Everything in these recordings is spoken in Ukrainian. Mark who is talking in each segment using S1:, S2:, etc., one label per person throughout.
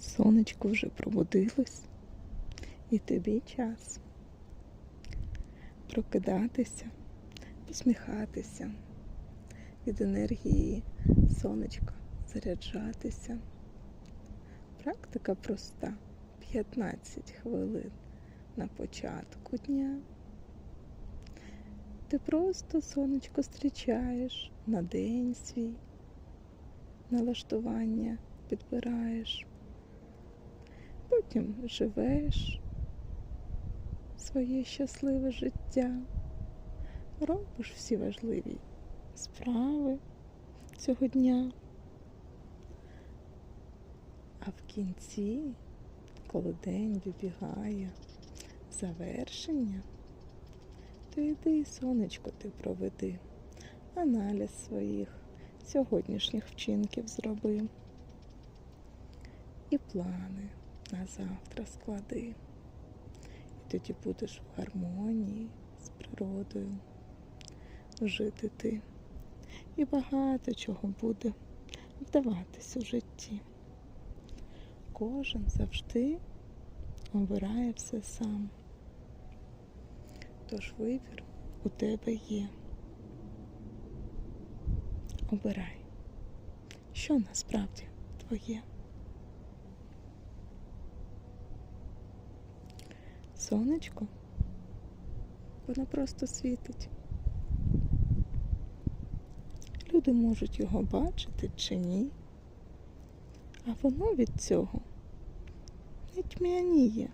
S1: Сонечко вже пробудилось, і тобі час прокидатися, посміхатися, від енергії сонечка заряджатися. Практика проста 15 хвилин на початку дня. Ти просто сонечко зустрічаєш на день свій, налаштування підбираєш, потім живеш своє щасливе життя, робиш всі важливі справи цього дня. А в кінці, коли день вибігає завершення, то йди, і сонечко, ти проведи, аналіз своїх сьогоднішніх вчинків зроби. І плани на завтра склади. І тоді будеш в гармонії з природою жити ти. І багато чого буде вдаватись у житті. Кожен завжди обирає все сам. Тож вибір у тебе є. Обирай, що насправді твоє. Сонечко, воно просто світить. Люди можуть його бачити чи ні, а воно від цього не тьмяніє,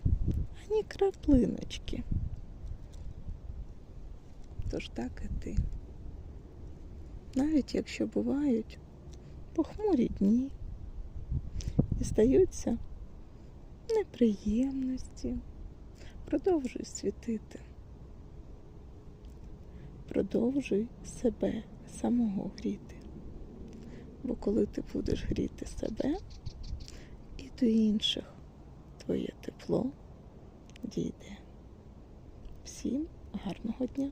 S1: ані краплиночки. Тож так і ти. Навіть якщо бувають похмурі дні і стаються неприємності, продовжуй світити. Продовжуй себе самого гріти. Бо коли ти будеш гріти себе і до інших твоє тепло дійде. Всім гарного дня!